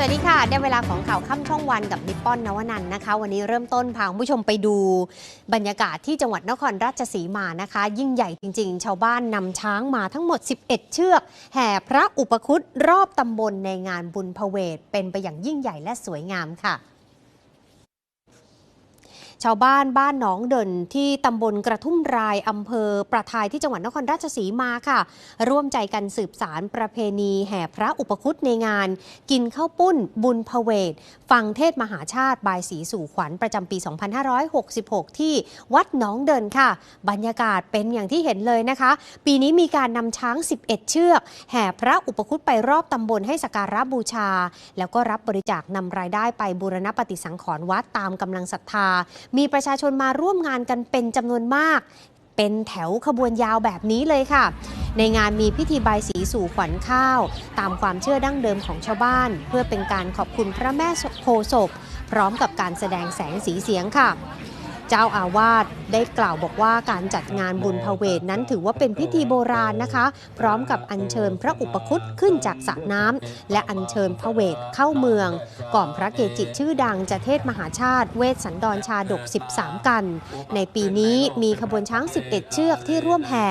ได้เวลาของข่าวค่ำช่องวันกับนิปปอนนวนันท์นะคะ วันนี้เริ่มต้นพาคุณผู้ชมไปดูบรรยากาศที่จังหวัดนครราชสีมานะคะ ยิ่งใหญ่จริง ๆ ชาวบ้านนำช้างมาทั้งหมด 11 เชือก แห่พระอุปคุตรอบตำบลในงานบุญพเวทเป็นไปอย่างยิ่งใหญ่และสวยงามค่ะ ชาวบ้านบ้านหนองเด่นที่ตำบลกระทุ่มรายอำเภอประทายที่จังหวัดนครราชสีมาค่ะ ร่วมใจกันสืบสารประเพณีแห่พระอุปคุตในงาน กินข้าวปุ้นบุญพเวทฟังเทศมหาชาติบายสีสู่ขวัญประจำปี 2566 ที่วัดหนองเดินค่ะ บรรยากาศเป็นอย่างที่เห็นเลยนะคะ ปีนี้มีการนำช้าง 11 เชือก แห่พระอุปคุตไปรอบตำบลให้สักการะบูชา แล้วก็รับบริจาคนำรายได้ไปบูรณปฏิสังขรณ์วัดตามกำลังศรัทธามีประชาชนมาร่วมงานกันเป็นจำนวนมาก เป็นแถวขบวนยาวแบบนี้เลยค่ะ ในงานมีพิธีบายสีสู่ขวัญข้าว ตามความเชื่อดั้งเดิมของชาวบ้าน เพื่อเป็นการขอบคุณพระแม่โพศพพร้อมกับการแสดงแสงสีเสียงค่ะ เจ้าอาวาสได้กล่าวบอกว่าการจัดงานบุญพเวทนั้นถือว่าเป็นพิธีโบราณนะคะ พร้อมกับอัญเชิญพระอุปคุตขึ้นจากสระน้ำและอัญเชิญพระเวทเข้าเมือง ก่อนพระเกจิชื่อดังจะเทศมหาชาติเวสสันดรชาดก 13 กัน ในปีนี้มีขบวนช้าง 11 เชือกที่ร่วมแห่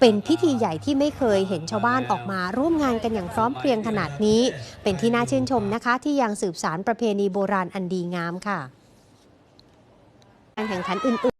เป็นพิธีใหญ่ที่ไม่เคยเห็นชาวบ้านออกมาร่วมงานกันอย่างพร้อมเพรียงขนาดนี้ เป็นที่น่าชื่นชมนะคะที่ยังสืบสารประเพณีโบราณอันดีงามค่ะ การแข่งขันอื่น